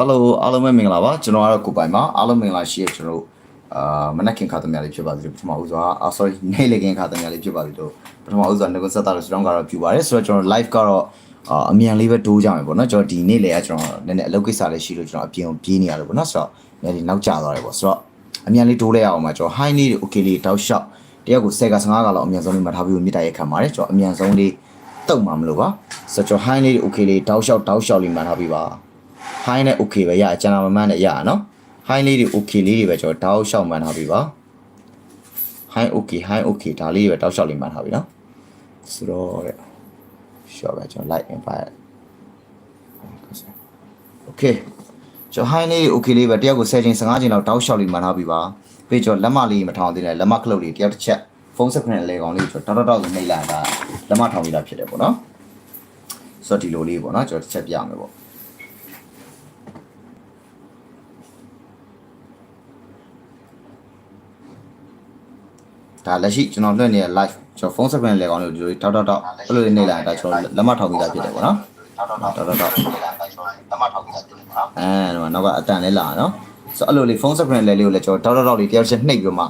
Hello အားလုံးပဲမင်္ဂလာပါကျွန်တော်ကတော့ကိုပိုင်ပါအားလုံးမင်္ဂလာရှိရကျွန်တော်တို့အာမနက်ခင်ခါသမ ्या လေးဖြစ်ပါစေပထမဦးစွာအာ sorry နေ့လေခင်ခါသမ ्या လေးဖြစ်ပါစေတော့ပထမဦးစွာငကုဆက်တာလို့စတောင်းကတော့ပြူပါတယ်ဆိုတော့ကျွန်တော် live ကတော့အာအမြန်လေးပဲတိုးကြမယ်ပေါ့နော်ကျွန်တော်ဒီနေ့လေကကျွန်တော်နည်းနည်းအလုပ်ကိစ္စလေးရှိလို့ကျွန်တော်အပြင်ကိုပြေးနေရတယ်ပေါ့နော်ဆိုတော့နည်းနည်းနောက်ကျသွားတယ်ပေါ့ဆိုတော့အမြန်လေးတိုးလိုက်အောင်ပါကျွန်တော် high လေး okay လေးတောက်လျှောက်တယောက်ကို10က15ကလောက်အမြန်ဆုံးလေးမှထားပြီးမြစ်တာရက်ခံပါတယ်ကျွန်တော်အမြန်ဆုံးလေးတုတ်မှာမလို့ပါဆိုတော့ကျွန်တော် high လေး okay လေးတောက်လျှောက်တောက်လျှောက်လေးမှထားပြီးပါ high နဲ့ okay ပဲရအကျန်တာမမှန်နဲ့ရရနော် high လေးတွေ okay လေးတွေပဲကျွန်တော်တောက်လျှောက်မှန်ထားပြီပါ high okay high okay ဒါလေးတွေပဲတောက်လျှောက်လေးမှန်ထားပြီနော်ဆိုတော့တဲ့ short ပဲကျွန်တော် like and fire okay ကျွန်တော် high လေးတွေ okay လေးပဲတယောက်ကို10ချိန်15ချိန်လောက်တောက်လျှောက်လေးမှန်ထားပြီပါပြီးကျွန်တော်လက်မလေးမထောင်သေးတယ်လက်မကလုတ်လေးတယောက်တစ်ချက်ဖုန်းစခရင်လေကောင်လေးကျွန်တော်တောက်တောက်ဆိုနှိပ်လိုက်တာလက်မထောင်ပြီးတာဖြစ်တယ်ပေါ့နော်ဆိုတော့ဒီလိုလေးပေါ့နော်ကျွန်တော်တစ်ချက်ပြမယ်ပေါ့ ဒါလက်ရှိကျွန်တော်လွှင့်နေတဲ့ live ကျွန်တော်ဖုန်း screen လေကောင်းလို့ဒီလိုတောက်တောက်တောက်အဲ့လိုလေးနေလာတာကျွန်တော်လက်မထောက်ပြီးသားဖြစ်တယ်ပေါ့နော်တောက်တောက်တောက်လက်မထောက်ပြီးသားဖြစ်တယ်ပေါ့နော်အဲဒီမှာနောက်ကအတန်လေးလာနော်ဆိုတော့အဲ့လိုလေးဖုန်း screen လေလေးကိုလည်းကျွန်တော်တောက်တောက်တောက်လေးတယောက်ချက်နှိပ်ပြီးမှ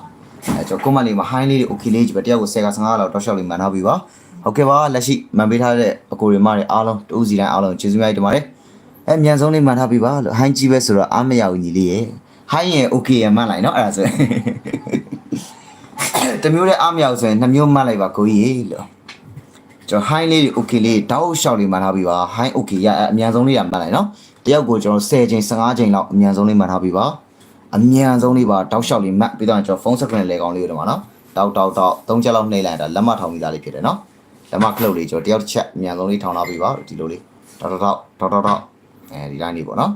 အဲကျွန်တော် comment လေးမှာ high လေးတွေ okay လေးကြီးပဲတယောက်ကို10က15လောက်တောက်လျှောက်လေးမှန်ထားပြီးပါဟုတ်ကဲ့ပါလက်ရှိမှန်ပေးထားတဲ့အကိုတွေမတွေအားလုံးတူးစီတိုင်းအားလုံးကျေးဇူးများတင်ပါတယ်အဲအမြန်ဆုံးလေးမှန်ထားပြီးပါလို့ high ကြီးပဲဆိုတော့အားမရဘူးညီလေးရေ high ရင် okay ရမှန်လိုက်နော်အဲ့ဒါဆို ရင်တမျိုးနဲ့အားမရဘူးဆိုရင်နှစ်မျိုးမှတ်လိုက်ပါကိုကြီးလို့ကျွန်တော် high လေးတွေ okay လေးတောက်လျှောက်လေးမှတ်ထားပြီးပါ high okay ရအမြန်ဆုံးလေးရမှတ်လိုက်နော်တယောက်ကိုကျွန်တော်10ချိန်15ချိန်လောက်အမြန်ဆုံးလေးမှတ်ထားပြီးပါအမြန်ဆုံးလေးပါတောက်လျှောက်လေးမှတ်ပြီးတော့ကျွန်တော်ဖုန်း screen လေကောင်းလေးကိုတော့မှာနော်တောက်တောက်တောက်သုံးချက်လောက်နှိပ်လိုက်တာလက်မထောင်ပြီးသားလေးဖြစ်တယ်နော်လက်မခလုတ်လေးကျွန်တော်တယောက်တစ်ချက်အမြန်ဆုံးလေးထောင်ထားပြီးပါဒီလိုလေးတောက်တောက်တောက်တောက်တောက်အဲဒီ line လေးပေါ့နော်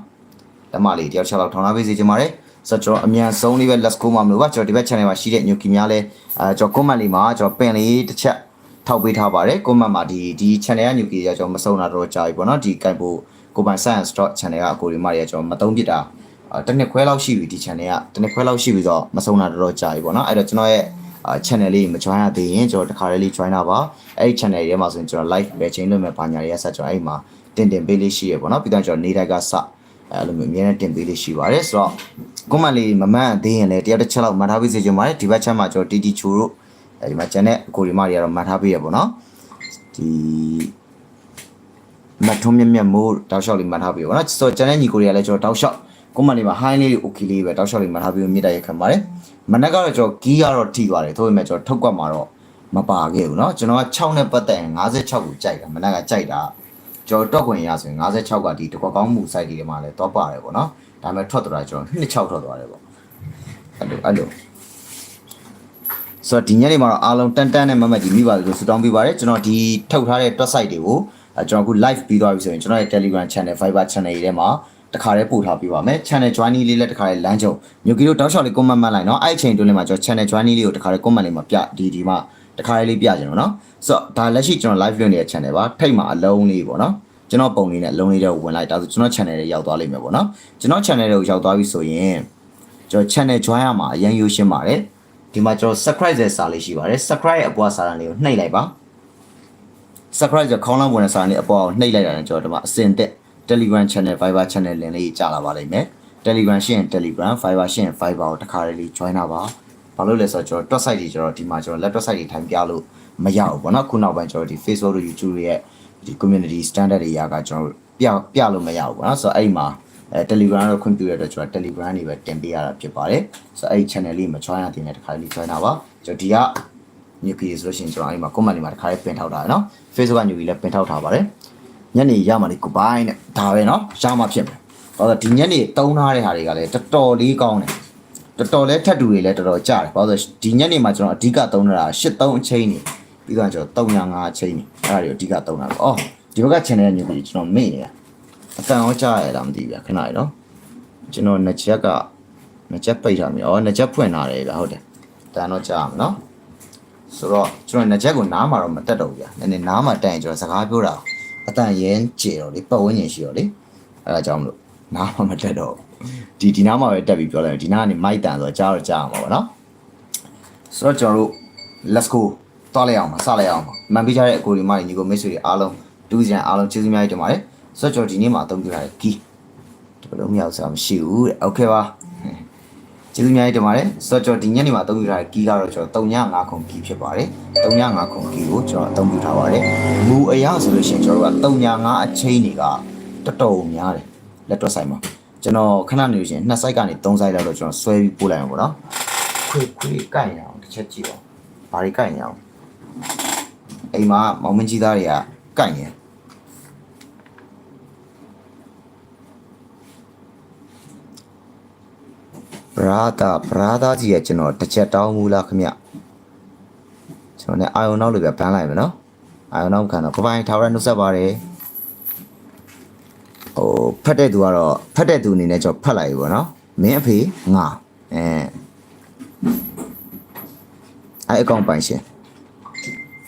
လက်မလေးတယောက်ချက်လောက်ထောင်ထားပေးစေချင်ပါတယ် ဆိုတော့ကျွန်တော်အမြန်ဆုံးလေးပဲ let's go မှာမလို့ပါကျွန်တော်ဒီဘက် channel မှာရှိတဲ့ညိုကီများလဲအဲကျွန်တော် comment လေးမှာကျွန်တော်ပင်လေးတစ်ချက်ထောက်ပေးထားပါတယ် comment မှာဒီဒီ channel ကညိုကီကကျွန်တော်မစုံတာတော့ကြာပြီပေါ့နော်ဒီကိုင်ပိုကိုပိုင် science dot channel ကအကိုဒီမတွေကကျွန်တော်မသုံးပြတာအဲတစ်နှစ်ခွဲလောက်ရှိပြီဒီ channel ကတစ်နှစ်ခွဲလောက်ရှိပြီဆိုတော့မစုံတာတော့ကြာပြီပေါ့နော်အဲ့တော့ကျွန်တော်ရဲ့အာ channel လေးမ join ရသေးရင်ကျွန်တော်တခါတည်းလေး join တာပါအဲ့ဒီ channel ထဲမှာဆိုရင်ကျွန်တော် live ပဲချိန်လွှင့်မဲ့ဘာညာတွေကဆက်ကျွန်တော်အဲ့မှာတင်တင်ပေးလေးရှိရပေါ့နော်ပြီးတော့ကျွန်တော်နေတိုက်ကစ အဲ့လိုမျိုးအများနဲ့တင်ပေးလေးရှိပါတယ်ဆိုတော့ comment လေးမမှန်သေးရင်လည်းတယောက်တစ်ချက်လောက်မှတ်ထားပေးစေချင်ပါတယ်ဒီဘက်ချက်မှာကျွန်တော် TT ချိုတို့အဲဒီမှာကျန်တဲ့အကိုဒီမတွေကတော့မှတ်ထားပေးရပေါ့နော်ဒီမတ်ထုံးမြက်မြက်မိုးတောက်လျှောက်လေးမှတ်ထားပေးပါနော်ဆိုတော့ကျန်တဲ့ညီကိုတွေကလည်းကျွန်တော်တောက်လျှောက် comment လေးမှာ high လေး okay လေးပဲတောက်လျှောက်လေးမှတ်ထားပေးမြစ်တာရက်ခံပါတယ်မနက်ကတော့ကျွန်တော်ဂီးကတော့ထိသွားတယ်သို့ပေမဲ့ကျွန်တော်ထုတ်ကွက်မှာတော့မပါခဲ့ဘူးเนาะကျွန်တော်က6နဲ့ပတ်သက်ရင်56ကိုကြိုက်တာမနက်ကကြိုက်တာ ကျွန်တော်တော့ခွင့်ရဆိုရင်56ကဒီတကွက်ကောင်းမှု site တွေမှာလည်းတော့ပါတယ်ပေါ့နော်ဒါပေမဲ့ထွက်သွားတာကျွန်တော်26ထွက်သွားတယ်ပေါ့အဲ့လိုအဲ့လိုဆိုတော့ဒီညနေမှာတော့အားလုံးတန်တန်နဲ့မမတ်ကြီးမိပါတယ်လို့ဆုတောင်းပေးပါတယ်ကျွန်တော်ဒီထုတ်ထားတဲ့ website တွေကိုကျွန်တော်အခု live ပြီးသွားပြီဆိုရင်ကျွန်တော်ရဲ့ Telegram channel Viber channel တွေထဲမှာတခါတည်းပို့ထားပေးပါမယ် channel joining လေးလည်းတခါတည်းလမ်းကြုံမြို့ကြီးတို့တောက်လျှောက်လေး comment မှတ်လိုက်နော်အဲ့အချိန်တွင်းလေးမှာကျွန်တော် channel joining လေးကိုတခါတည်း comment လေးမှာပြဒီဒီမှာ တခါတည်းလေးပြကြတယ်နော်ဆိုတော့ဒါလက်ရှိကျွန်တော် live လွှင့်နေတဲ့ channel ပါထိတ်မှာအလုံးလေးပေါ့နော်ကျွန်တော်ပုံလေးနဲ့အလုံးလေးတွေဝင်လိုက်ဒါဆိုကျွန်တော် channel တွေရောက်သွားလိမ့်မယ်ပေါ့နော်ကျွန်တော် channel တွေကိုရောက်သွားပြီဆိုရင်ကျွန်တော် channel join ရမှာအရင်ယူရှင်းပါတယ်ဒီမှာကျွန်တော် subscribe ရဲ့စာလေးရှိပါတယ် subscribe ရဲ့အပေါ်စာတန်းလေးကိုနှိပ်လိုက်ပါ subscribe ဆိုခေါင်းလောင်းဝင်တဲ့စာလေးအပေါ်ကိုနှိပ်လိုက်တာနဲ့ကျွန်တော်ဒီမှာအစင်တက် Telegram channel Viber channel လင်းလေးကြာလာပါလိမ့်မယ် Telegram ရှိရင် Telegram Viber ရှိရင် Viber ကိုတစ်ခါလေး join တာပါ ဘာလို့လဲဆိုတော့ကျွန်တော် website တွေကျွန်တော်ဒီမှာကျွန်တော် laptop site တွေထိုင်ပြလို့မရဘူးပေါ့နော်ခုနောက်ပိုင်းကျွန်တော်ဒီ Facebook တို့ YouTube တွေရဲ့ဒီ community standard တွေရာကကျွန်တော်ပြပြလို့မရဘူးပေါ့နော်ဆိုတော့အဲ့ဒီမှာအဲ Telegram တော့ခွင့်ပြုရတဲ့ကျွန်တော် Telegram တွေပဲတင်ပေးရတာဖြစ်ပါတယ်ဆိုတော့အဲ့ဒီ channel လေးမ join ရသေးတဲ့တစ်ခါလေး join တာပါကျွန်တော်ဒီက new key ဆိုလို့ရှိရင်ကျွန်တော်အဲ့ဒီမှာ comment လေးမှာတစ်ခါလေးပင်ထောက်တာနော် Facebook က new key လည်းပင်ထောက်ထားပါတယ်ညနေရမှလေးကိုပိုင်းနဲ့ဒါပဲနော်ရမှဖြစ်မယ်ဘာလို့လဲဒီညနေတုံးထားတဲ့ဟာတွေကလည်းတော်တော်လေးကောင်းတယ် တော်တော်လေးထက်တူတွေလည်းတော်တော်ကြတယ်ဘာလို့လဲဒီညနေမှာကျွန်တော်အဓိကသုံးတာ83အချိန်နေပြီးတော့ကျွန်တော်305အချိန်နေအဲ့ဒါတွေအဓိကသုံးတာပေါ့အော်ဒီဘက်က channel ညူပြီးကျွန်တော်မေ့နေတယ်အတန်ရောကြားရလားမသိဘူးဗျခဏလေးနော်ကျွန်တော်နှစ်ချက်ကနှစ်ချက်ပိတ်ထားပြီအော်နှစ်ချက်ဖွင့်ထားတယ်ဗျဟုတ်တယ်တန်တော့ကြားမှာနော်ဆိုတော့ကျွန်တော်နှစ်ချက်ကိုနားမှာတော့မတက်တော့ဘူးဗျနည်းနည်းနားမှာတက်ရင်ကျွန်တော်စကားပြောတာအတန်ရင်းကျေတော့လေပတ်ဝန်းကျင်ရှိတော့လေအဲ့ဒါကြောင့်မလို့နားမှာမတက်တော့ ဒီဒီနားမှာပဲတက်ပြီးပြောလိုက်မယ်ဒီနားကနေမိုက်တန်ဆိုတော့ကြားတော့ကြားအောင်ပါဗောနော်ဆိုတော့ကျွန်တော်တို့ let's go သွားလိုက်အောင်ပါစလိုက်အောင်ပါမန်ပေးကြတဲ့အကိုဒီမညီကိုမိတ်ဆွေတွေအားလုံးတူးစံအားလုံးကျေးဇူးများကြီးတင်ပါတယ်ဆိုတော့ကျွန်တော်ဒီနေ့မှာအသုံးပြရတဲ့ key ဒီလိုမျိုးအောင်စရာမရှိဘူးတဲ့ okay ပါကျေးဇူးများကြီးတင်ပါတယ်ဆိုတော့ကျွန်တော်ဒီညနေမှာအသုံးပြုထားတဲ့ key ကတော့ကျွန်တော်305ခု key ဖြစ်ပါတယ်305ခု key ကိုကျွန်တော်အသုံးပြုထားပါတယ်မူအရာဆိုလို့ရှိရင်ကျွန်တော်တို့က305အချိန်တွေကတော်တော်များတယ်လက်တွက်ဆိုင်မှာ ကျွန်တော်ခဏနေလို့ရှိရင်နှစ်ဆိုင်ကနေ3ဆိုင်လောက်တော့ကျွန်တော်ဆွဲပြီးပို့လိုက်အောင်ပေါ့နော်ခွေခွေကိုက်ရအောင်တစ်ချက်ကြည့်ပါဘာတွေကိုက်ရအောင်အိမ်မှာမောင်မင်းကြီးသားတွေကကိုက်နေတယ်ဘရာသာဘရာသာကြီးရဲ့ကျွန်တော်တစ်ချက်တောင်းမူလားခမကျွန်တော်လည်းအာယုံနောက်လိုပဲဘန်းလိုက်မယ်နော်အာယုံနောက်ခံတော့ပပိုင်းထားရနှုတ်ဆက်ပါတယ် ဟိုဖတ်တဲ့သူကတော့ဖတ်တဲ့သူအနေနဲ့ကျွန်တော်ဖတ်လိုက်ပြီပေါ့နော်မင်းအဖေငါအဲအဲအကောင့်ပိုင်ရှင်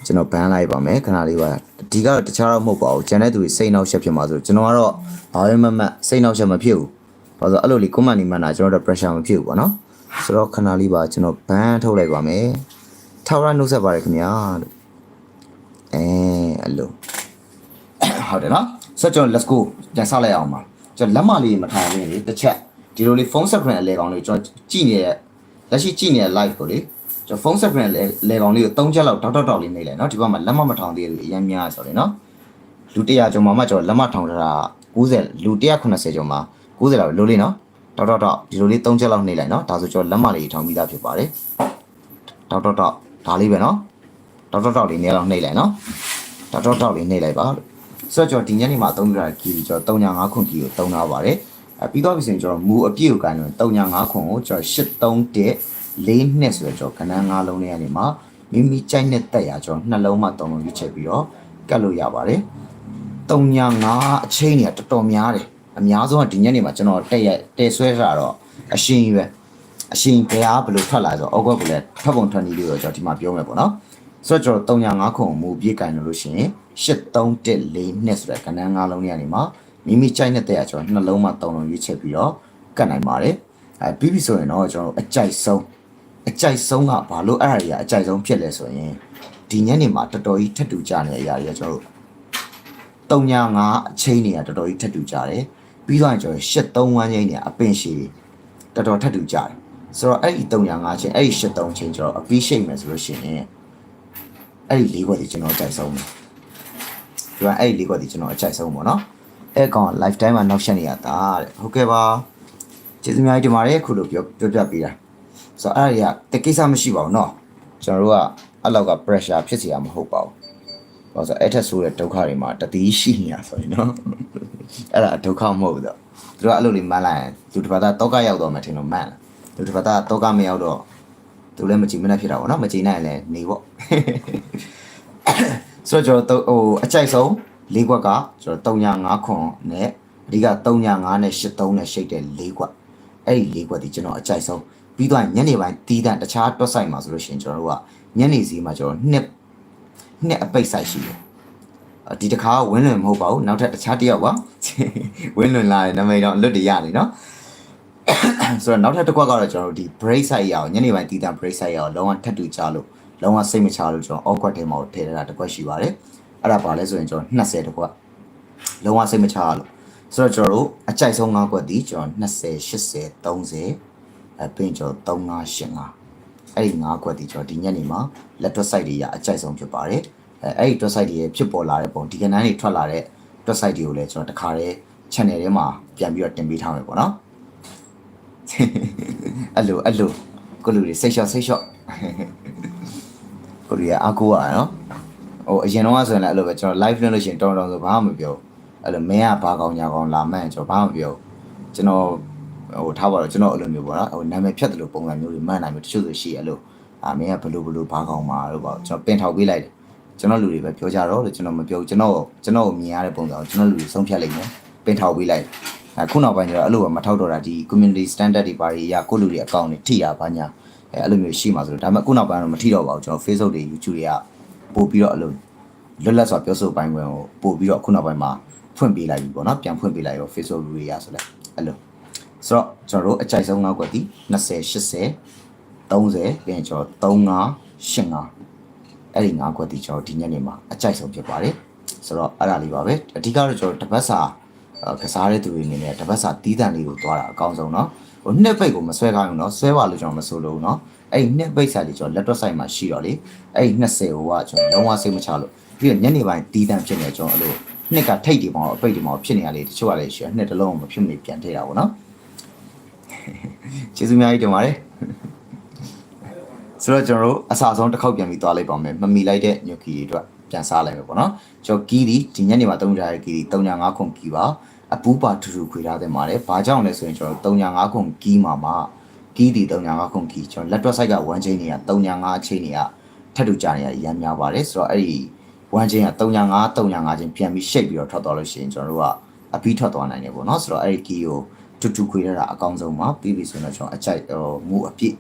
ကျွန်တော်ဘန်းလိုက်ပါမယ်ခဏလေးပါဒီကတော့တခြားတော့မဟုတ်ပါဘူးကျန်တဲ့သူတွေစိတ်နှောက်ရှက်ဖြစ်မှာဆိုကျွန်တော်ကတော့ဘာမှမမတ်စိတ်နှောက်ရှက်မဖြစ်ဘူးဘာလို့အဲ့လိုလေး comment နေမှန်းတာကျွန်တော်တို့ pressure မဖြစ်ဘူးပေါ့နော်ဆိုတော့ခဏလေးပါကျွန်တော်ဘန်းထုတ်လိုက်ပါမယ်ထောက်ရနှုတ်ဆက်ပါရခင်ဗျာလို့အဲအဲ့လိုဟုတ်တယ်နော် ဆိုတော့ကျွန်တော် let's go ပြန်ဆောက်လိုက်အောင်ပါကျွန်တော်လက်မလေးမထိုင်ဘူးလေတစ်ချက်ဒီလိုလေး phone screen အလဲကောင်လေးကျွန်တော်ကြည့်နေတဲ့လက်ရှိကြည့်နေတဲ့ live ကိုလေကျွန်တော် phone screen အလဲကောင်လေးကို၃ချက်လောက်တောက်တောက်တောက်လေးနေလိုက်နော်ဒီဘက်မှာလက်မမထောင်သေးဘူးအရင်များဆိုတယ်နော်လူ100ကျော်မှာမှကျွန်တော်လက်မထောင်ထားတာ90လူ190ကျော်မှာ90လောက်လိုလေးနော်တောက်တောက်တောက်ဒီလိုလေး3ချက်လောက်နှိပ်လိုက်နော်ဒါဆိုကျွန်တော်လက်မလေးထောင်ပြီးသားဖြစ်ပါတယ်တောက်တောက်တောက်ဒါလေးပဲနော်တောက်တောက်တောက်လေးနည်းလောက်နှိပ်လိုက်နော်တောက်တောက်တောက်လေးနှိပ်လိုက်ပါလို့ ဆိုတော့ကျွန်တော်ဒီညနေမှာအသုံးပြုတာကီးကျွန်တော်305ခွန်ကီကိုသုံးထားပါတယ်အဲပြီးတော့ပြီဆိုရင်ကျွန်တော်မူအပြည့်ကိုကန်တော့305ခွန်ကိုကျွန်တော်831 4နှစ်ဆိုတော့ကျွန်တော်ခဏ9လုံးလေးကနေမှာမိမိကြိုက်တဲ့တက်ရကျွန်တော်နှလုံးမှ3လုံးရွေးချက်ပြီးတော့ကတ်လို့ရပါတယ် 305အချိန်เนี่ยတော်တော်များတယ်အများဆုံးကဒီညနေမှာကျွန်တော်တက်ရက်တဲဆွဲတာတော့အရှင်ကြီးပဲအရှင်ဘယ်အားဘယ်လိုထွက်လာဆိုတော့ဩဂတ်ကိုလည်းထွက်ပုံထွက်နည်းလေးကိုကျွန်တော်ဒီမှာပြောမယ်ပေါ့နော်ဆိုတော့ကျွန်တော်305ခုမူပြည့်ကင်လို့လို့ရှိရင် 8314နှစ်ဆိုတဲ့ကဏ္ဍ၅လုံးလေးကနေမှာမိမိကြိုက်တဲ့တက်ရကျွန်တော်နှလုံးမှာ3လုံးရွေးချက်ပြီးတော့ကတ်နိုင်ပါတယ်အဲပြီးပြီဆိုရင်တော့ကျွန်တော်အကြိုက်ဆုံးအကြိုက်ဆုံးကဘာလို့အဲ့ဒါကြီးကအကြိုက်ဆုံးဖြစ်လဲဆိုရင်ဒီညနေမှာတော်တော်ကြီးထက်တူကြနေတဲ့အရာတွေကကျွန်တော်တို့395အချိန်တွေကတော်တော်ကြီးထက်တူကြတယ်ပြီးတော့ကျွန်တော်83ဝန်းချိန်တွေအပင်ရှည်တော်တော်ထက်တူကြတယ်ဆိုတော့အဲ့ဒီ395ချိန်အဲ့ဒီ83ချိန်ကျွန်တော်အပြီးရှိတ်မယ်ဆိုလို့ရှိရင်အဲ့ဒီလေးခွက်ဒီကျွန်တော်ကြိုက်ဆုံးတယ် ဒီကအဲ့ဒီလေးခွက်ဒီကျွန်တော်အကြိုက်ဆုံးပေါ့နော်အဲ့ကောင် lifetime မှာနောက်ဆက်နေရတာတဲ့ဟုတ်ကဲ့ပါကျေးဇူးများကြီးတင်ပါတယ်ခုလိုပြောပြောပြပေးတာဆိုတော့အဲ့ဒါတွေကတကိစ္စမရှိပါဘူးเนาะကျွန်တော်တို့ကအဲ့လောက်က pressure ဖြစ်စီရမဟုတ်ပါဘူးဘာလို့ဆိုအဲ့ထက်ဆိုးတဲ့ဒုက္ခတွေမှာတတိရှိနေတာဆိုရင်နော်အဲ့ဒါဒုက္ခမဟုတ်ဘူးတော့သူတို့ကအဲ့လိုလေးမှန်းလိုက်ရင်လူတစ်ပါးသားတောကရောက်တော့မှထင်လို့မှန်းလာလူတစ်ပါးသားတောကမရောက်တော့သူလည်းမကြည့်မနဲ့ဖြစ်တာပေါ့နော်မကြည့်နိုင်ရင်လည်းနေပေါ့ ဆိုတော့ကျွန်တော်ဟိုအကြိုက်ဆုံး၄ခွက်ကကျွန်တော်305ခွန်နဲ့အဓိက305နဲ့83နဲ့ရှိတ်တဲ့၄ခွက်အဲ့ဒီ၄ခွက်ဒီကျွန်တော်အကြိုက်ဆုံးပြီးတော့ညနေပိုင်းတီးတန့်တခြားတွက်ဆိုင်မှာဆိုလို့ရှိရင်ကျွန်တော်တို့ကညနေစီမှာကျွန်တော်နှစ်နှစ်အပိတ်ဆိုင်ရှိတယ်ဒီတစ်ခါဝင်းလွင်မဟုတ်ပါဘူးနောက်ထပ်တခြားတစ်ယောက်ပါဝင်းလွင်လာတဲ့နာမည်တော့အလွတ်တရနေနော်ဆိုတော့နောက်ထပ်တစ်ခွက်ကတော့ကျွန်တော်တို့ဒီ break site ရအောင်ညနေပိုင်းတီးတန့် break site ရအောင်လုံးဝထပ်တူကြလို့ လုံးဝစိတ်မချလို့ကျွန်တော် awkward ထဲမှာထည့်ရတာတစ်ခွက်ရှိပါတယ်အဲ့ဒါပါလဲဆိုရင်ကျွန်တော်20တစ်ခွက်လုံးဝစိတ်မချရလို့ဆိုတော့ကျွန်တော်တို့အကြိုက်ဆုံး၅ခွက်ဒီကျွန်တော်20 80 30အဲပြင်ကျွန်တော်3585အဲ့ဒီ၅ခွက်ဒီကျွန်တော်ဒီညနေမှာလက်တွက် site တွေရအကြိုက်ဆုံးဖြစ်ပါတယ်အဲအဲ့ဒီတွက် site တွေဖြစ်ပေါ်လာတဲ့ပုံဒီကနန်းတွေထွက်လာတဲ့တွက် site တွေကိုလည်းကျွန်တော်တခါတည်း channel ထဲမှာပြန်ပြီးတော့တင်ပေးထားမယ်ပေါ့နော်အဲ့လိုအဲ့လိုကိုလူတွေစိတ်လျှော့စိတ်လျှော့ ကိုလူရအကူရနော်ဟိုအရင်တော့ဆိုရင်လည်းအဲ့လိုပဲကျွန်တော် live လုပ်လို့ရှိရင်တော်တော်ဆိုဘာမှမပြောအဲ့လိုမင်းကဘာကောင်ညာကောင်လာမှန်းကျွန်တော်ဘာမှမပြောကျွန်တော်ဟိုထားပါတော့ကျွန်တော်အဲ့လိုမျိုးပေါ့နော်ဟိုနာမည်ဖြတ်တယ်လို့ပုံစံမျိုးတွေမှန်းနိုင်မျိုးတချို့ဆိုရှိအဲ့လိုအာမင်းကဘလို့ဘလို့ဘာကောင်မှာလို့ပေါ့ကျွန်တော်ပင်ထောက်ပေးလိုက်တယ်ကျွန်တော်လူတွေပဲပြောကြတော့လို့ကျွန်တော်မပြောကျွန်တော်ကျွန်တော်မြင်ရတဲ့ပုံစံကိုကျွန်တော်လူတွေဆုံးဖြတ်လိုက်မယ်ပင်ထောက်ပေးလိုက်အခုနောက်ပိုင်းကျတော့အဲ့လိုပဲမထောက်တော့တာဒီ community standard တွေပါတွေအရာကိုယ့်လူတွေအကောင့်တွေထိရပါညာ အဲအဲ့လိုမျိုးရှိမှာဆိုတော့ဒါပေမဲ့အခုနောက်ပိုင်းတော့မထိတော့ပါဘူးကျွန်တော် Facebook တွေ YouTube တွေကပို့ပြီးတော့အဲ့လိုလွတ်လပ်စွာပြောဆိုပိုင်းခွင့်ကိုပို့ပြီးတော့အခုနောက်ပိုင်းမှာဖွင့်ပေးလိုက်ပြီပေါ့နော်ပြန်ဖွင့်ပေးလိုက်ရော Facebook လူတွေရဆိုလဲအဲ့လိုဆိုတော့ကျွန်တော်တို့အကြိုက်ဆုံးနောက်ကွက်ဒီ20 80 30ပြီးရင်ကျွန်တော်35 85အဲ့ဒီ၅ခွက်ဒီကျွန်တော်ဒီညနေမှာအကြိုက်ဆုံးဖြစ်ပါတယ်ဆိုတော့အဲ့ဒါလေးပါပဲအဓိကတော့ကျွန်တော်တပတ်စာ အာကစားတဲ့သူတွေအနေနဲ့တပတ်စာတီးတန့်လေးကိုသွားတာအကောင်းဆုံးเนาะ ဟိုနှစ်ပိတ်ကိုမဆွဲခိုင်းဘူးเนาะဆွဲပါလို့ကျွန်တော်မဆိုလို့เนาะအဲ့ဒီနှစ်ပိတ်စာလေးကျွန်တော် laptop site မှာရှိတော့လေအဲ့ဒီ20ဟိုကကျွန်တော်လုံးဝစိတ်မချလို့ပြီးတော့ညနေပိုင်းတီးတန့်ဖြစ်နေကျွန်တော်အဲ့လိုနှစ်ကထိတ်ဒီပေါင်းအပိတ်ဒီပေါင်းဖြစ်နေရလေတချို့ကလည်းရှိရနှစ်တစ်လုံးမဖြစ်မနေပြန်ထည့်တာပေါ့เนาะကျေးဇူးများကြီးတင်ပါတယ်ဆိုတော့ကျွန်တော်တို့အစားဆုံးတစ်ခေါက်ပြန်ပြီးသွားလိုက်ပါမယ်မမီလိုက်တဲ့ညိုကီတွေအတွက်ပြန်စားလိုက်မယ်ပေါ့နော်ကျွန်တော်ကီးဒီဒီညနေမှာတုံးကြတဲ့ကီးဒီ305ခုကီးပါ အပူပါထူထူခွေထားတဲ့မှာလေဘာကြောင့်လဲဆိုရင်ကျွန်တော်305ခုကီးမှာမှာကီးဒီ305ခုကီးကျွန်တော်လက်တွက်ဆိုင်က1ချိန်တွေက305ချိန်တွေကထပ်တူကြနေရရမ်းများပါတယ်ဆိုတော့အဲ့ဒီ1ချိန်က305 305ချိန်ပြန်ပြီးရှိတ်ပြီးတော့ထွက်သွားလို့ရှိရင်ကျွန်တော်တို့ကအပြီးထွက်သွားနိုင်တယ်ပေါ့နော်ဆိုတော့အဲ့ဒီကီးကိုတူတူခွေရတာအကောင်းဆုံးပါပြီးပြီဆိုတော့ကျွန်တော်အကြိုက်ဟိုမူအပြည့်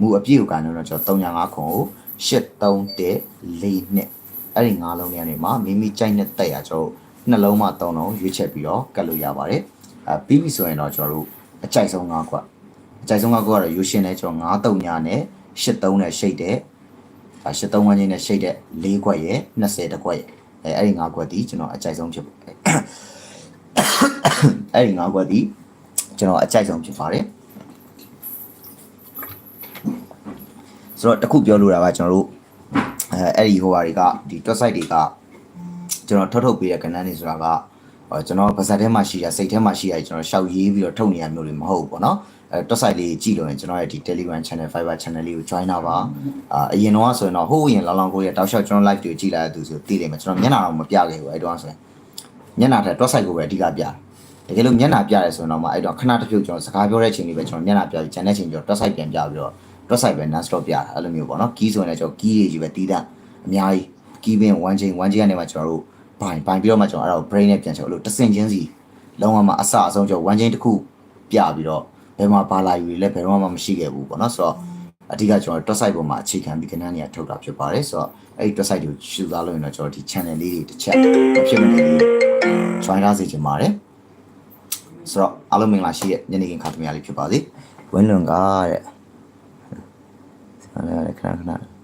မူအပြည့်ကိုကတော့ကျွန်တော်305ခုကို831နှစ်အဲ့ဒီငါးလုံးတွေကနေမှမိမိကြိုက်တဲ့တက်ရကျွန်တော် နှလုံးမှ3လုံးရွေးချက်ပြီးတော့ကတ်လို့ရပါတယ်အဲပြီးပြီဆိုရင်တော့ကျွန်တော်တို့အကြိုက်ဆုံး၅ခွက်အကြိုက်ဆုံး၅ခွက်ကတော့ယူရှင်နဲ့ကျွန်တော်9 3ညာနဲ့83နဲ့ရှိတ်တဲ့အဲ83ဝန်းကျင်နဲ့ရှိတ်တဲ့၄ခွက်ရဲ့20တခွက်ရဲ့အဲအဲ့ဒီ၅ခွက်ဒီကျွန်တော်အကြိုက်ဆုံးဖြစ်ပါတယ်အဲ့ဒီ၅ခွက်ဒီကျွန်တော်အကြိုက်ဆုံးဖြစ်ပါတယ်ဆိုတော့တခုပြောလို့တာကကျွန်တော်တို့အဲအဲ့ဒီဟိုဟာတွေကဒီ website တွေက ကျွန်တော်ထုတ်ထုတ်ပေးတဲ့ကဏ္ဍတွေဆိုတာကဟောကျွန်တော်ပါဇက်ထဲမှာရှိတာစိတ်ထဲမှာရှိတာကျွန်တော်ရှောက်ရေးပြီးတော့ထုတ်နေရမျိုးတွေမဟုတ်ဘူးပေါ့နော်အဲ website လေးကြည့်လို့ရင်ကျွန်တော်ရဲ့ဒီ Telegram channel Fiber channel လေးကို join တာပါအာအရင်တော့ဆိုရင်တော့ဟိုးအရင်လောင်လောင်ကိုရတောက်လျှောက်ကျွန်တော် live တွေကြည့်လာတဲ့သူဆိုသိတယ်မှာကျွန်တော်မျက်နှာတော့မပြခဲ့ဘူးအဲ့တော့ဆိုရင်မျက်နှာထက် website ကိုပဲအဓိကပြတယ်တကယ်လို့မျက်နှာပြရဲဆိုရင်တော့မှအဲ့တော့ခဏတစ်ဖြုတ်ကျွန်တော်စကားပြောတဲ့အချိန်လေးပဲကျွန်တော်မျက်နှာပြပြီးဂျန်တဲ့ချိန်ကျွန်တော် website ပြန်ပြပြီးတော့ dot site ပဲ non stop ပြတာအဲ့လိုမျိုးပေါ့နော် key ဆိုရင်လည်းကျွန်တော် key တွေကြီးပဲတီးတာအများကြီး key ပင်1ချိန်1ချိန်ကနေမှကျွန်တော်တို့ ဘိုင်ဘိုင်ပြီးတော့မှကျွန်တော်အဲ့ဒါကို brain နဲ့ပြန်ချုပ်လို့တစ်စင်ချင်းစီလုံးဝမှအစအဆုံးကျွန်တော်1ချိန်တစ်ခုပြပြီးတော့ဘယ်မှာဘာလာယူလဲဘယ်တော့မှမရှိခဲ့ဘူးပေါ့နော်ဆိုတော့အဓိကကျွန်တော် dot site ပေါ်မှာအခြေခံပြီးကဏ္ဍနေရထုတ်တာဖြစ်ပါတယ်ဆိုတော့အဲ့ဒီ dot site ကိုရှုသားလို့ရင်တော့ကျွန်တော်ဒီ channel လေးတွေတစ်ချက်မဖြစ်မနေလေး join ထားစေချင်ပါတယ်ဆိုတော့အားလုံးမင်္ဂလာရှိတဲ့ညနေခင်းခါသမီးလေးဖြစ်ပါစေဝင်းလွန်ကားတဲ့အဲ့ဒါလည်းခဏခဏ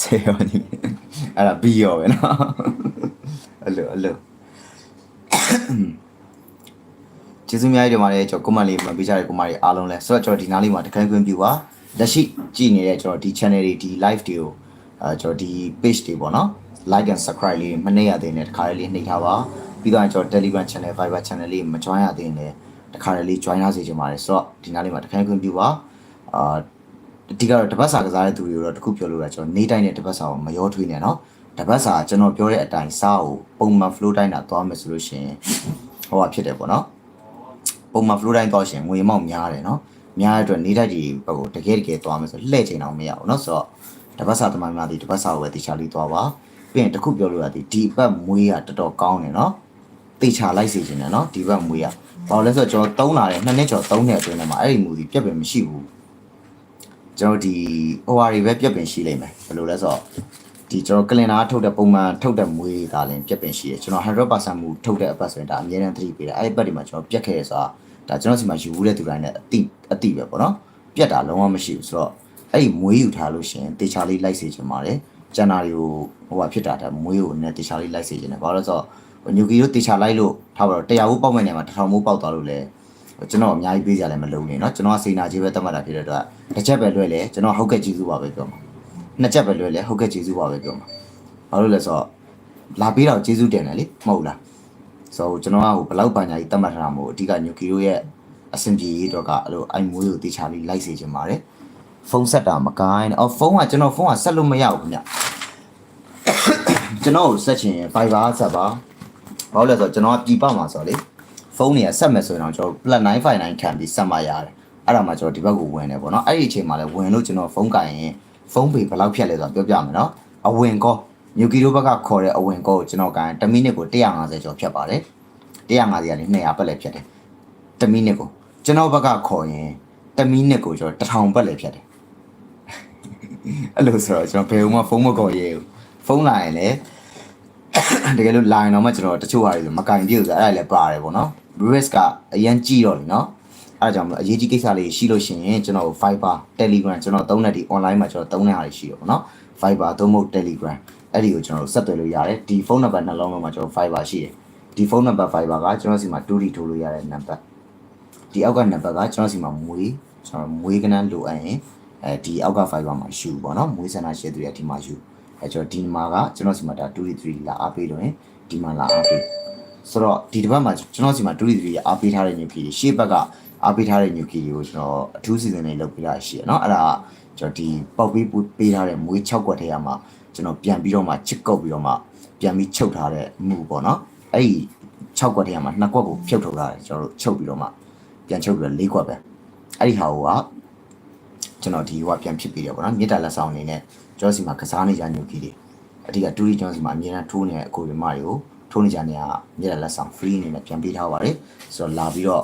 ဆေရောနီအဲ့ဒါဘီရောပဲနော်အဲ့လိုအဲ့လိုကျေးဇူးများကြီးတင်ပါတယ်ကျွန်တော်ကွန်မန့်လေးမပေးကြတဲ့ကွန်မန့်လေးအားလုံးလဲဆိုတော့ကျွန်တော်ဒီနားလေးမှာတခိုင်းခွင့်ပြုပါလက်ရှိကြည့်နေတဲ့ကျွန်တော်ဒီ channel တွေဒီ live တွေကိုအဲကျွန်တော်ဒီ page တွေပေါ့နော် like and subscribe လေးမနှိပ်ရသေးနဲ့တခါလေးနှိပ်ထားပါပြီးတော့ကျွန်တော် Telegram channel Viber channel လေးမ join ရသေးနဲ့တခါလေး join ထားစေချင်ပါတယ်ဆိုတော့ဒီနားလေးမှာတခိုင်းခွင့်ပြုပါအာ အဓိကတော့တပတ်စာကစားတဲ့သူတွေကိုတော့တခုပြောလို့ရကျွန်တော်နေတိုင်းနဲ့တပတ်စာကိုမရောထွေးနဲ့နော်တပတ်စာကျွန်တော်ပြောတဲ့အတိုင်းစာကိုပုံမှန် flow တိုင်းတာသွားမယ်ဆိုလို့ရှိရင်ဟိုကဖြစ်တယ်ပေါ့နော်ပုံမှန် flow တိုင်းသွားရှင်ငွေမောက်များတယ်နော်များတဲ့အတွက်နေတိုင်းဒီဘက်ကိုတကယ်တကယ်သွားမယ်ဆိုလှည့်ချိန်တော့မရဘူးနော်ဆိုတော့တပတ်စာတမန်များဒီတပတ်စာကိုပဲတရားလေးသွားပါပြီးရင်တခုပြောလို့ရသည်ဒီဘက်မွေးကတော်တော်ကောင်းတယ်နော်တေချာလိုက်စီခြင်းတယ်နော်ဒီဘက်မွေးကဘာလို့လဲဆိုတော့ကျွန်တော်တုံးလာတယ်နှစ်နှစ်ကျော်တုံးတဲ့အတွင်းမှာအဲ့ဒီမူကြီးပြက်ပင်မရှိဘူး ကျွန်တော်ဒီ OR တွေပဲပြက်ပင်ရှိလိမ့်မယ်ဘယ်လိုလဲဆိုတော့ဒီကျွန်တော်ကလင်နာထုတ်တဲ့ပုံမှန်ထုတ်တဲ့မွေးသားလည်းပြက်ပင်ရှိတယ်ကျွန်တော်100%မူထုတ်တဲ့အပတ်ဆိုရင်ဒါအမြဲတမ်းသတိပေးတယ်အဲ့ဒီပတ်ဒီမှာကျွန်တော်ပြက်ခဲ့ရဆိုတာဒါကျွန်တော်စီမှာယူဘူးတဲ့သူတိုင်းနဲ့အတိအတိပဲပေါ့နော်ပြက်တာလုံးဝမရှိဘူးဆိုတော့အဲ့ဒီမွေးယူထားလို့ရှိရင်တေချာလေးလိုက်စေချင်ပါတယ်ကျန်တာတွေကိုဟိုဟာဖြစ်တာတဲ့မွေးကိုလည်းတေချာလေးလိုက်စေချင်တယ်ဘာလို့လဲဆိုတော့ညူကီတို့တေချာလိုက်လို့ထားပါတော့တရားဘူးပေါက်မဲ့နေမှာတစ်ထောင်မိုးပေါက်သွားလို့လဲ ကျွန်တော်အများကြီးပေးကြလည်းမလုံးနေเนาะကျွန်တော်ကစိနာကြီးပဲတတ်မှတ်တာဖြစ်တဲ့အတွက်တစ်ချက်ပဲလွဲလေကျွန်တော်ဟုတ်ကဲ့ကျေးဇူးပါပဲပြောမှာနှစ်ချက်ပဲလွဲလေဟုတ်ကဲ့ကျေးဇူးပါပဲပြောမှာဘာလို့လဲဆိုတော့လာပေးတော့ကျေးဇူးတင်တယ်လေမဟုတ်လားဆိုတော့ကျွန်တော်ကဟိုဘလောက်ပညာကြီးတတ်မှတ်ထားတာမို့အဓိကညူကီတို့ရဲ့အဆင်ပြေရေးတော့ကအဲ့လိုအိုင်မိုးကိုတေချာလေးလိုက်စေချင်ပါတယ်ဖုန်းဆက်တာမကိုင်းအော်ဖုန်းကကျွန်တော်ဖုန်းကဆက်လို့မရဘူးခင်ဗျကျွန်တော်ကိုဆက်ချင်ရင် Viber ဆက်ပါဘာလို့လဲဆိုတော့ကျွန်တော်ကပြည်ပမှာဆိုတော့လေ ဖုန်းတွေကဆက်မယ်ဆိုရင်တော့ကျွန်တော် plus 959ခံပြီးဆက်မှရတယ်အဲ့ဒါမှကျွန်တော်ဒီဘက်ကိုဝင်တယ်ပေါ့နော်အဲ့ဒီအချိန်မှာလည်းဝင်လို့ကျွန်တော်ဖုန်းကင်ရင်ဖုန်းပေဘယ်လောက်ဖြတ်လဲဆိုတော့ပြောပြမယ်နော်အဝင်ကောညူကီလိုဘက်ကခေါ်တဲ့အဝင်ကောကိုကျွန်တော်ကင်1မိနစ်ကို150ကျော်ဖြတ်ပါတယ်150ကနေ200ပတ်လည်းဖြတ်တယ်1မိနစ်ကိုကျွန်တော်ဘက်ကခေါ်ရင်1မိနစ်ကိုကျွန်တော်1000ပတ်လည်းဖြတ်တယ်အဲ့လိုဆိုတော့ကျွန်တော်ဘယ်မှဖုန်းမခေါ်ရဲဘူးဖုန်းလာရင်လည်းတကယ်လို့ line တော့မှကျွန်တော်တချို့ဟာတွေဆိုမကင်ပြည့်ဆိုအဲ့ဒါလည်းပါတယ်ပေါ့နော် risk ကအရန်ကြီးတော့လေနော်အဲ့ဒါကြောင့်မလို့အရေးကြီးကိစ္စလေးရှိလို့ရှိရင်ကျွန်တော် Viber Telegram ကျွန်တော်သုံးတဲ့ဒီ online မှာကျွန်တော်သုံးတဲ့ဟာတွေရှိတယ်ပေါ့နော် Viber သို့မဟုတ် Telegram အဲ့ဒီကိုကျွန်တော်ဆက်သွယ်လို့ရတယ်ဒီဖုန်းနံပါတ်နှလုံးလုံးမှာကျွန်တော် Viber ရှိတယ်ဒီဖုန်းနံပါတ် Viber ကကျွန်တော်စီမှာ 2D ထိုးလို့ရတဲ့နံပါတ်ဒီအောက်ကနံပါတ်ကကျွန်တော်စီမှာမွေးကျွန်တော်မွေးကနန်းလိုအပ်ရင်အဲဒီအောက်က Viber မှာယူပေါ့နော်မွေးဆန္ဒရှယ်သူရဒီမှာယူအဲကျွန်တော်ဒီမှာကကျွန်တော်စီမှာဒါ 2D 3D လာအားပေးလို့ရင်ဒီမှာလာအားပေး ဆိုတော့ဒီတစ်ပတ်မှာကျွန်တော်စီမှာဒုတိယတွေအားပေးထားတဲ့ညူကီတွေရှေ့ဘက်ကအားပေးထားတဲ့ညူကီတွေကိုကျွန်တော်အထူးစီစဉ်လေးလုပ်ပေးတာရှိရနော်အဲ့ဒါကျွန်တော်ဒီပောက်ပေးပေးထားတဲ့မွေး6ကွက်ထဲမှာကျွန်တော်ပြန်ပြီးတော့မှချစ်ကုတ်ပြီးတော့မှပြန်ပြီးချုပ်ထားတဲ့မူပေါ့နော်အဲ့ဒီ6ကွက်ထဲမှာ2ကွက်ကိုဖြုတ်ထုတ်ထားတယ်ကျွန်တော်တို့ချုပ်ပြီးတော့မှပြန်ချုပ်ပြီးတော့4ကွက်ပဲအဲ့ဒီဟာကိုကကျွန်တော်ဒီဟိုကပြန်ဖြစ်ပြီးတယ်ပေါ့နော်မြေတားလက်ဆောင်အနေနဲ့ကျွန်တော်စီမှာကစားနေကြညူကီတွေအဓိကဒူရီကျွန်တော်စီမှာအမြဲတမ်းထိုးနေတဲ့အခုဒီမတွေကို ထိုးနေကြနေရမြေတားလက်ဆောင် free အနေနဲ့ပြန်ပေးထားပါတယ်ဆိုတော့လာပြီးတော့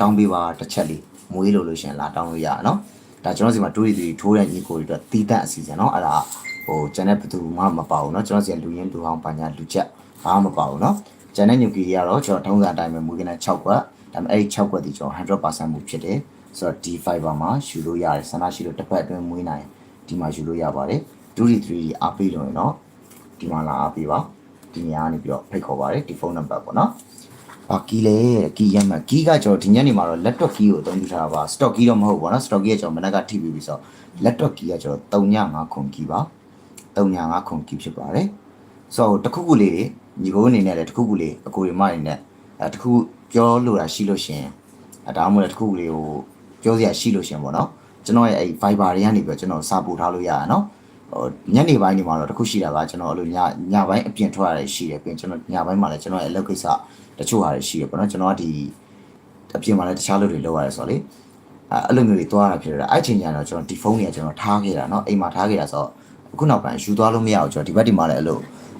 တောင်းပေးပါတစ်ချက်လေးမွေးလို့လို့ရှရင်လာတောင်းလို့ရအောင်နော်ဒါကျွန်တော်စီမှာတူရီတူရီထိုးတဲ့ညီကိုတွေအတွက်တီးတန့်အစီအစဉ်နော်အဲ့ဒါဟိုကျန်တဲ့ဘသူမှမပါဘူးเนาะကျွန်တော်စီကလူရင်းလူဟောင်းပညာလူချက်ဘာမှမပါဘူးเนาะကျန်တဲ့ညူကီတွေကတော့ကျွန်တော်ထုံးစံအတိုင်းပဲမွေးကနေ6ကွက်ဒါပေမဲ့အဲ့ဒီ6ကွက်ဒီကျွန်တော်100%မှုဖြစ်တယ်ဆိုတော့ D fiber မှာယူလို့ရတယ်ဆန္ဒရှိလို့တစ်ပတ်အတွင်းမွေးနိုင်ဒီမှာယူလို့ရပါတယ်2 3အားပေးလို့ရနော်ဒီမှာလာအားပေးပါ ဒီနေရာကနေပြီးတော့ဖိတ်ခေါ်ပါတယ်ဒီဖုန်းနံပါတ်ပေါ့နော်ဘာကီးလဲကီးရမှာကီးကကျွန်တော်ဒီညနေမှာတော့ laptop key ကိုအသုံးပြုထားတာပါ stock key တော့မဟုတ်ဘူးပေါ့နော် stock key ကကျွန်တော်မနက်ကထိပြီးပြီဆိုတော့ laptop key ကကျွန်တော်395ခွန် key ပါ395ခွန် key ဖြစ်ပါတယ်ဆိုတော့တခုခုလေးညီကိုအနေနဲ့လည်းတခုခုလေးအကိုရမအနေနဲ့အဲတခုပြောလို့တာရှိလို့ရှရင်အဲဒါမှမဟုတ်တခုခုလေးကိုပြောစရာရှိလို့ရှရင်ပေါ့နော်ကျွန်တော်ရဲ့အဲ Viber တွေကနေပြီးတော့ကျွန်တော်စာပို့ထားလို့ရတာနော် ဟိုညနေပိုင်းနေမှာတော့တခုရှိတာကကျွန်တော်အဲ့လိုညညပိုင်းအပြင်ထွက်ရတဲ့ရှိတယ်ပြင်ကျွန်တော်ညပိုင်းမှာလည်းကျွန်တော်ရဲ့အလုပ်ကိစ္စတချို့ဟာတွေရှိတယ်ပေါ့နော်ကျွန်တော်ကဒီအပြင်မှာလည်းတခြားလုပ်တွေလုပ်ရတယ်ဆိုတော့လေအဲအဲ့လိုမျိုးတွေတွားရတာဖြစ်တယ်အဲ့ချိန်ကျရင်တော့ကျွန်တော်ဒီဖုန်းတွေကကျွန်တော်ထားခဲ့တာเนาะအိမ်မှာထားခဲ့တာဆိုတော့အခုနောက်ပိုင်းယူသွားလို့မရဘူးကျွန်တော်ဒီဘက်ဒီမှာလည်းအဲ့လို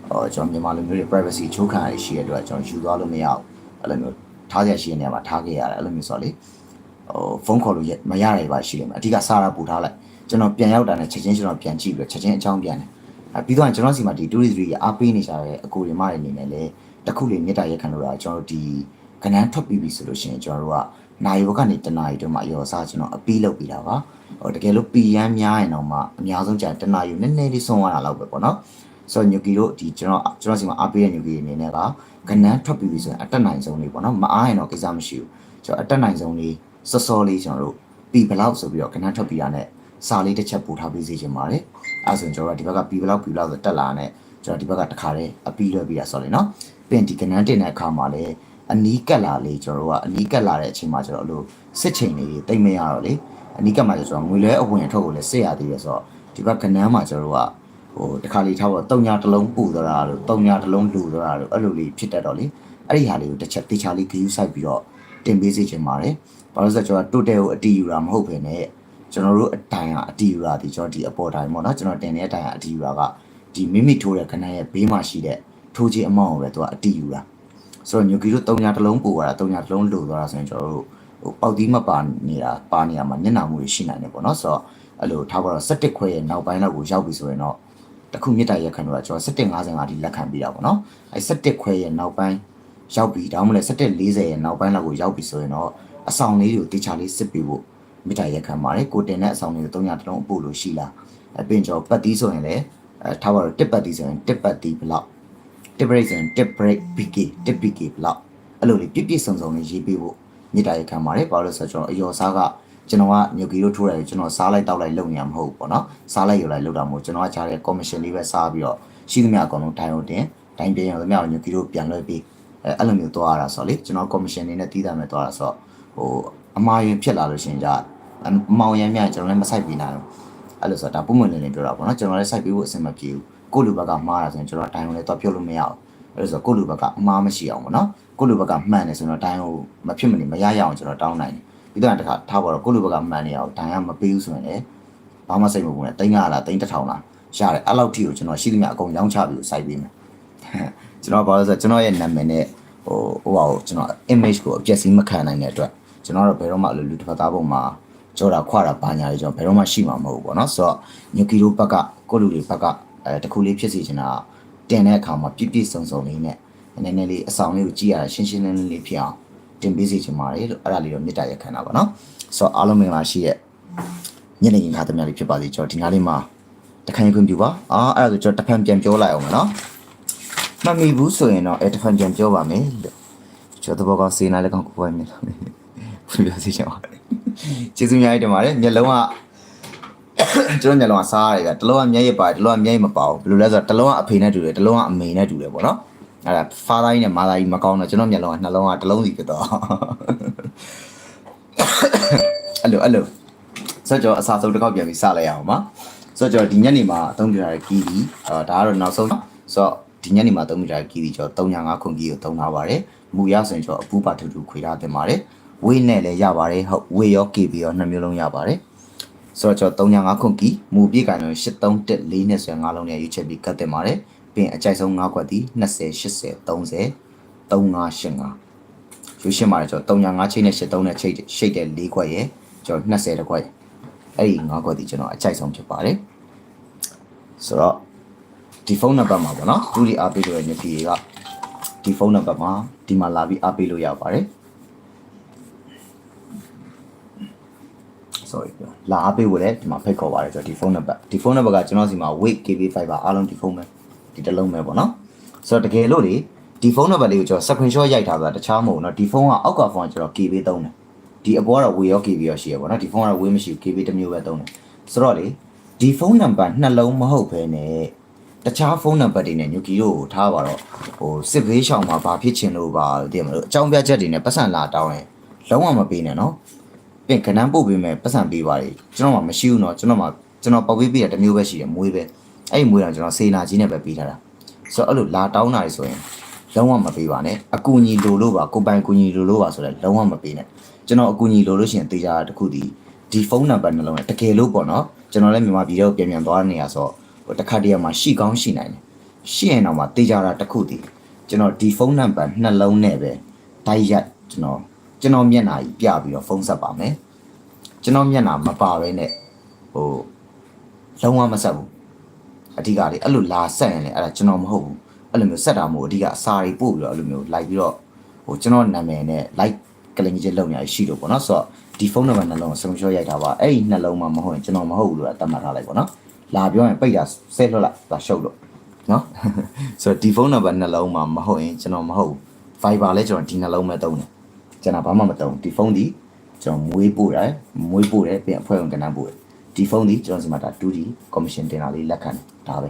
ဟောကျွန်တော်မြန်မာလူမျိုးတွေ privacy ချိုးခံရရှိတဲ့အတွက်ကျွန်တော်ယူသွားလို့မရဘူးအဲ့လိုမျိုးထားရရှိတဲ့နေရာမှာထားခဲ့ရတယ်အဲ့လိုမျိုးဆိုတော့လေဟိုဖုန်းခေါ်လို့မရရပါရှိတယ်မှာအဓိကစားတာပူထားလိုက် ကျွန်တော်ပြန်ရောက်တာနဲ့ချက်ချင်းကျွန်တော်ပြန်ကြည့်ပြီးတော့ချက်ချင်းအကြောင်းပြန်တယ်အဲပြီးတော့ကျွန်တော်စီမှာဒီ tourist တွေအားပေးနေကြတဲ့အကိုတွေမတွေအနေနဲ့လည်းတစ်ခုလေးမြေတားရက်ခံလို့တာကျွန်တော်တို့ဒီကနန်းထွက်ပြီးပြီဆိုလို့ရှိရင်ကျွန်တော်တို့ကနိုင်ဘကနေတနာရီတော့မှရောစားကျွန်တော်အပီးလုပ်ပြီးတာပါဟိုတကယ်လို့ပီရမ်းများရင်တော့မှအများဆုံးကြာတနာရီနည်းနည်းလေးဆုံးသွားတာလောက်ပဲပေါ့နော်ဆိုတော့ညူကီတို့ဒီကျွန်တော်ကျွန်တော်စီမှာအားပေးတဲ့ညူကီအနေနဲ့ကကနန်းထွက်ပြီးပြီဆိုရင်အတက်နိုင်ဆုံးလေးပေါ့နော်မအားရင်တော့ကိစ္စမရှိဘူးကျွန်တော်အတက်နိုင်ဆုံးလေးစောစောလေးကျွန်တော်တို့ပီဘလောက်ဆိုပြီးတော့ကနန်းထွက်ပြီးတာနဲ့ စာလေးတစ်ချက်ပို့ထားပေးစီချင်ပါတယ်အဲဆိုရင်ကျွန်တော်တို့ဒီဘက်ကပီဘလောက်ပီဘလောက်ဆိုတက်လာနဲ့ကျွန်တော်ဒီဘက်ကတခါတည်းအပီးလွှဲပြီးတာဆိုလေနော်ပြင်ဒီကနန်းတင်တဲ့အခါမှာလည်းအနီးကက်လာလေကျွန်တော်တို့ကအနီးကက်လာတဲ့အချိန်မှာကျွန်တော်တို့စစ်ချိန်လေးတိတ်မရတော့လေအနီးကက်မှာကျွန်တော်ငွေလဲအဝင်အထွက်ကိုလည်းစစ်ရသေးတယ်ဆိုတော့ဒီဘက်ကနန်းမှာကျွန်တော်တို့ကဟိုတခါလေးထားတော့တုံညာတစ်လုံးပူသွားတာလို့တုံညာတစ်လုံးလူသွားတာလို့အဲ့လိုလေးဖြစ်တတ်တော့လေအဲ့ဒီဟာလေးကိုတစ်ချက်တေချာလေးဂယူးဆိုင်ပြီးတော့တင်ပေးစေချင်ပါတယ်ဘာလို့လဲဆိုတော့ကျွန်တော်တိုတယ်ကိုအတီးယူတာမဟုတ်ဘဲနဲ့ ကျွန်တော်တို့အတိုင်ကအတီးယူတာဒီကျွန်တော်ဒီအပေါ်တိုင်းပေါ့နော်ကျွန်တော်တင်တဲ့အတိုင်ကအတီးယူတာကဒီမိမိထိုးတဲ့ခဏရဲ့ဘေးမှာရှိတဲ့ထိုးခြင်းအမောင်းကိုပဲသူကအတီးယူတာဆိုတော့ညိုကီတို့တုံညာတစ်လုံးပူသွားတာတုံညာတစ်လုံးလူသွားတာဆိုရင်ကျွန်တော်တို့ဟိုပေါက်သီးမပါနေတာပါနေရမှာမျက်နှာမူတွေရှိနိုင်တယ်ပေါ့နော်ဆိုတော့အဲ့လိုထားပါတော့17ခွဲရဲ့နောက်ပိုင်းတော့ကိုရောက်ပြီဆိုရင်တော့တခုမြစ်တာရက်ခံတော့ကျွန်တော်1755ဒီလက်ခံပြီးတာပေါ့နော်အဲ17ခွဲရဲ့နောက်ပိုင်းရောက်ပြီဒါမှမဟုတ်1740ရဲ့နောက်ပိုင်းလောက်ကိုရောက်ပြီဆိုရင်တော့အဆောင်လေးတွေကိုတေချာလေးစစ်ပြီးဖို့ မြစ်တာရက်ခံပါတယ်ကိုတင်တဲ့အဆောင်လေးကို300တလုံးအပို့လို့ရှိလားအပြင်ကျော်ပတ်သီးဆိုရင်လည်းအဲထားပါတော့တစ်ပတ်သီးဆိုရင်တစ်ပတ်သီးဘလောက်တစ် break ဆိုရင်တစ် break BK တစ် BK ဘလောက်အဲ့လိုလေးပြည့်ပြည့်စုံစုံလေးရေးပေးဖို့မြစ်တာရက်ခံပါတယ်ဘာလို့လဲဆိုတော့ကျွန်တော်အယော်စားကကျွန်တော်ကညိုကီတို့ထိုးတယ်ကျွန်တော်စားလိုက်တောက်လိုက်လုပ်နေရမှာမဟုတ်ဘူးပေါ့နော်စားလိုက်ယူလိုက်လုပ်တာမဟုတ်ကျွန်တော်ကကြားတဲ့ commission လေးပဲစားပြီးတော့ရှိသမျှအကုန်လုံးတိုင်းဟုတ်တင်တိုင်းပြန်ရသမျှညိုကီတို့ပြန်လွှဲပြီးအဲအဲ့လိုမျိုးသွားရတာဆိုတော့လေကျွန်တော် commission နေနဲ့တီးတာမဲ့သွားတာဆိုတော့ဟိုအမှားရင်ဖြစ်လာလို့ရှိရင်じゃအ မောင်ရမ်းမြကျွန်တော်လည်းမဆိုင်ပြနိုင်ဘူးအဲ့လိုဆိုတော့ဒါပုံမှန်လေးလေးပြောတာပေါ့နော်ကျွန်တော်လည်းစိုက်ပြီးဖို့အဆင်မပြေဘူးကိုလူဘက်ကမှားတာဆိုရင်ကျွန်တော်တိုင်းကိုလည်းတော့ပြောလို့မရဘူးအဲ့လိုဆိုကိုလူဘက်ကအမှားမရှိအောင်ပေါ့နော်ကိုလူဘက်ကမှန်တယ်ဆိုတော့တိုင်းကိုမဖြစ်မနေမရရအောင်ကျွန်တော်တောင်းနိုင်တယ်ပြီးတော့တခါထားပါတော့ကိုလူဘက်ကမှန်နေအောင်တိုင်းကမပေးဘူးဆိုရင်လည်းဘာမှစိတ်မပူနဲ့တိန်းရလားတိန်းတစ်ထောင်လားရတယ်အဲ့လောက်ထိကိုကျွန်တော်ရှိသမျှအကုန်ရောင်းချပြီးစိုက်ပေးမယ်ကျွန်တော်ဘာလို့ဆိုကျွန်တော်ရဲ့နာမည်နဲ့ဟိုဟိုပါကိုကျွန်တော် image ကိုအပြည့်စည်းမခံနိုင်တဲ့အတွက်ကျွန်တော်တို့ဘယ်တော့မှလူတစ်ဖက်သားပုံမှာ ကြောတာခွာတာပါညာတွေကျွန်တော်ဘယ်တော့မှရှိမှာမဟုတ်ဘူးပေါ့နော်ဆိုတော့ညူကီရိုဘက်ကကိုလူတွေဘက်ကအဲတခုလေးဖြစ်စီချင်တာတင်တဲ့အခါမှာပြည့်ပြည့်စုံစုံလေးနဲ့နည်းနည်းလေးအဆောင်လေးကိုကြည့်ရတာရှင်းရှင်းလင်းလင်းလေးဖြစ်အောင်တင်ပေးစီချင်ပါတယ်လို့အဲ့ဒါလေးတော့မေတ္တာရက်ခံတာပါနော်ဆိုတော့အားလုံးမင်္ဂလာရှိရဲ့ညနေရင်ခါသမျှလေးဖြစ်ပါစေကျွန်တော်ဒီနားလေးမှာတခါရင်ခွင့်ပြုပါအာအဲ့ဒါဆိုကျွန်တော်တစ်ဖန်ပြန်ပြောလိုက်အောင်မယ်နော်မမီဘူးဆိုရင်တော့အဲတစ်ဖန်ပြန်ပြောပါမယ်လို့ကျွန်တော်တော့ကောင်းစေနာလည်းကောင်းကိုယ်ပိုင်မြင်လို့ဖွင့်ပြစီချင်ပါတယ် ကျေးဇူးများတင်ပါတယ်မျက်လုံးကကျွန်တော်မျက်လုံးကစားရတယ်ကတစ်လုံးကမျက်ရည်ပါတယ်တစ်လုံးကမျက်ရည်မပါဘူးဘယ်လိုလဲဆိုတော့တစ်လုံးကအဖေနဲ့တူတယ်တစ်လုံးကအမေနဲ့တူတယ်ပေါ့နော်အဲ့ဒါဖာသားကြီးနဲ့မာသားကြီးမကောင်းတော့ကျွန်တော်မျက်လုံးကနှလုံးကတစ်လုံးစီဖြစ်တော့အဲ့လိုအဲ့လိုဆိုတော့အစားဆုံးတစ်ခေါက်ပြန်ပြီးစလိုက်ရအောင်ပါဆိုတော့ဒီညနေမှာအသုံးပြရတဲ့ကီဒီအာဒါကတော့နောက်ဆုံးဆိုတော့ဒီညနေမှာအသုံးပြရတဲ့ကီဒီကျွန်တော်305ခွန်ကီကိုသုံးထားပါတယ်မူရဆိုရင်ကျွန်တော်အပူပါထူထူခွေထားတင်ပါတယ် ဝေးနဲ့လည်းရပါတယ်ဟုတ်ဝေရော KB ရောနှစ်မျိုးလုံးရပါတယ်ဆိုတော့ကျွန်တော်305ခွန်ကီမူပြည့်ကန်လို့8314နဲ့ဆိုရင်5လုံးနဲ့ရွေးချက်ပြီးကတ်တင်ပါတယ်ပြီးရင်အကြိုက်ဆုံး5ခွက်ဒီ20 80 30 3585ရွေးရှင်းပါတယ်ကျွန်တော်305ချိတ်နဲ့83နဲ့ချိတ်ရှိတ်တဲ့4ခွက်ရယ်ကျွန်တော်20တခွက်ရယ်အဲ့ဒီ5ခွက်ဒီကျွန်တော်အကြိုက်ဆုံးဖြစ်ပါတယ်ဆိုတော့ဒီဖုန်းနံပါတ်မှာပေါ့နော်သူဒီအားပေးလို့ရတဲ့ပြည်ကဒီဖုန်းနံပါတ်မှာဒီမှာလာပြီးအားပေးလို့ရပါတယ် sorry လာအားပေးဖို့လည်းဒီမှာဖိတ်ခေါ်ပါတယ်ဆိုတော့ဒီဖုန်းနံပါတ်ဒီဖုန်းနံပါတ်ကကျွန်တော်စီမှာ wait KB fiber အားလုံးဒီဖုန်းပဲဒီတစ်လုံးပဲပေါ့နော်ဆိုတော့တကယ်လို့လေဒီဖုန်းနံပါတ်လေးကိုကျွန်တော် screenshot ရိုက်ထားတာတခြားမဟုတ်ဘူးเนาะဒီဖုန်းကအောက်ကဖုန်းကကျွန်တော် KB သုံးတယ်ဒီအပေါ်ကတော့ way ရော KB ရောရှိရပေါ့နော်ဒီဖုန်းကတော့ way မရှိဘူး KB တစ်မျိုးပဲသုံးတယ်ဆိုတော့လေဒီဖုန်းနံပါတ်နှလုံးမဟုတ်ဘဲနဲ့တခြားဖုန်းနံပါတ်တွေနဲ့ညူကီတို့ကိုထားပါတော့ဟိုစစ်ဘေးရှောင်မှာဘာဖြစ်ချင်လို့ပါတည်မလို့အကြောင်းပြချက်တွေနဲ့ပတ်စံလာတောင်းရင်လုံးဝမပေးနဲ့နော် ပြင်ကနန်းပို့ပေးမယ်ပတ်စံပေးပါလေကျွန်တော်မှမရှိဘူးเนาะကျွန်တော်မှကျွန်တော်ပေါက်ပေးပေးတာတစ်မျိုးပဲရှိတယ်မွေးပဲအဲ့ဒီမွေးတော့ကျွန်တော်စေနာကြီးနဲ့ပဲပေးထားတာဆိုတော့အဲ့လိုလာတောင်းတာတွေဆိုရင်လုံးဝမပေးပါနဲ့အကူညီလိုလို့ပါကိုပိုင်ကူညီလိုလို့ပါဆိုတော့လုံးဝမပေးနဲ့ကျွန်တော်အကူညီလိုလို့ရှိရင်တေချာတစ်ခုဒီဒီဖုန်းနံပါတ်နှလုံးနဲ့တကယ်လို့ပေါ့နော်ကျွန်တော်လည်းမြန်မာပြည်တော့ပြန်ပြန်သွားနေရဆိုတော့ဟိုတစ်ခါတည်းမှာရှိကောင်းရှိနိုင်တယ်ရှိရင်တော့မှတေချာတာတစ်ခုဒီကျွန်တော်ဒီဖုန်းနံပါတ်နှလုံးနဲ့ပဲတိုက်ရိုက်ကျွန်တော် ကျွန်တော်မျက်နှာကြီးပြပြီးတော့ဖုန်းဆက်ပါမယ်ကျွန်တော်မျက်နှာမပါပဲနဲ့ဟိုလုံးဝမဆက်ဘူးအဓိကလေအဲ့လိုလာဆက်ရင်လေအဲ့ဒါကျွန်တော်မဟုတ်ဘူးအဲ့လိုမျိုးဆက်တာမို့အဓိကအစာတွေပို့ပြီးတော့အဲ့လိုမျိုးလိုက်ပြီးတော့ဟိုကျွန်တော်နာမည်နဲ့ like ကလင်ကြီးလုံရရှိလို့ပေါ့နော်ဆိုတော့ဒီဖုန်းနံပါတ်နှလုံးကို screenshot ရိုက်ထားပါအဲ့ဒီနှလုံးမှမဟုတ်ရင်ကျွန်တော်မဟုတ်ဘူးလို့သတ်မှတ်ထားလိုက်ပေါ့နော်လာပြောရင်ပိတ်တာဆဲလွတ်လိုက်ဒါရှုပ်လို့နော်ဆိုတော့ဒီဖုန်းနံပါတ်နှလုံးမှမဟုတ်ရင်ကျွန်တော်မဟုတ်ဘူး Viber လဲကျွန်တော်ဒီနှလုံးပဲသုံးတယ် ကျွန်တော်ဘာမှမသုံးဒီဖုန်းဒီကျွန်တော်မွေးပို့တယ်မွေးပို့တယ်ပြန်အဖွဲ့ဝင်ကဏ္ဍပို့တယ်ဒီဖုန်းဒီကျွန်တော်စီမှာဒါ 2D commission တင်တာလေးလက်ခံတယ်ဒါပဲ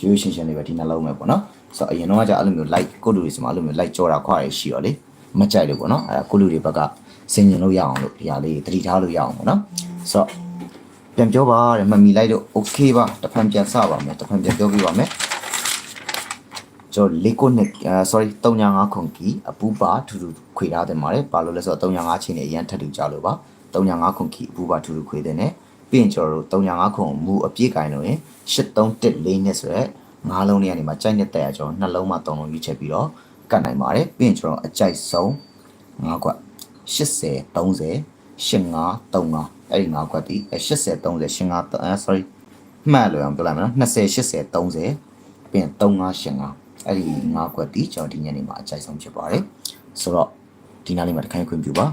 ရိုးရိုးရှင်းရှင်းလေးပဲဒီနှလုံးပဲပေါ့နော်ဆိုတော့အရင်တော့ကကြာအဲ့လိုမျိုး like ကိုလူတွေစီမှာအဲ့လိုမျိုး like ကြောတာခွာရရှိရောလေမကြိုက်လို့ပေါ့နော်အဲ့ကိုလူတွေဘက်ကစင်ကျင်လို့ရအောင်လို့ဒီဟာလေးတတိထားလို့ရအောင်ပေါ့နော်ဆိုတော့ပြန်ပြောပါတဲ့မမီလိုက်လို့ okay ပါတစ်ဖန်ပြန်စပါမယ်တစ်ဖန်ပြန်ပြောပြပါမယ် ကျွန်တော်လေးကိုနှစ်အာ sorry 395ခွန်ကီအပူပါထူထူခွေထားတယ်ပါတယ်ဘာလို့လဲဆိုတော့395ချိန်နဲ့အရန်ထပ်ထူကြလို့ပါ395ခွန်ကီအပူပါထူထူခွေတယ်နဲ့ပြီးရင်ကျွန်တော်တို့395ခွန်မူအပြည့်ကိုင်လို့ရင်8314နဲ့ဆိုရက်ငါးလုံးလေးကနေမှကြိုက်တဲ့တက်ရကျွန်တော်နှလုံးမှ3လုံးရွေးချက်ပြီးတော့ကတ်နိုင်ပါတယ်ပြီးရင်ကျွန်တော်အကြိုက်ဆုံး5ခွက်80 30 85 35အဲ့ဒီ5ခွက်ဒီ80 30 85အဲ sorry မှတ်လို့အောင်ပြောလိုက်မယ်နော်20 80 30ပြီးရင်3585 အဲ့ဒီ5ခွက်ဒီကျွန်တော်ဒီညနေမှာအကြိုက်ဆုံးဖြစ်ပါတယ်ဆိုတော့ဒီနားလေးမှာတစ်ခိုင်းခွင့်ပြုပါ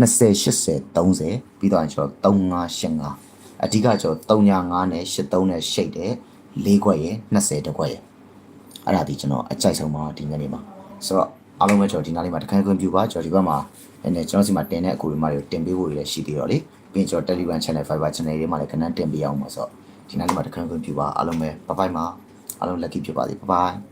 20 80 30ပြီးတော့ကျွန်တော်3585အဓိကကျွန်တော်35နဲ့83နဲ့ရှိတ်တယ်4ခွက်ရယ်20တခွက်ရယ်အဲ့ဒါဒီကျွန်တော်အကြိုက်ဆုံးပါဒီညနေမှာဆိုတော့အားလုံးပဲကျွန်တော်ဒီနားလေးမှာတစ်ခိုင်းခွင့်ပြုပါကျွန်တော်ဒီဘက်မှာအဲ့ကျွန်တော်စီမှာတင်တဲ့အကူတွေမှာတွေတင်ပေးဖို့တွေလည်းရှိသေးတော့လေပြီးရင်ကျွန်တော် Telegram Channel Fiber Channel တွေမှာလည်းခဏတင်ပေးအောင်ပါဆိုတော့ဒီနားလေးမှာတစ်ခိုင်းခွင့်ပြုပါအားလုံးပဲဘိုင်ဘိုင်မှာအားလုံး lucky ဖြစ်ပါစေဘိုင်ဘိုင်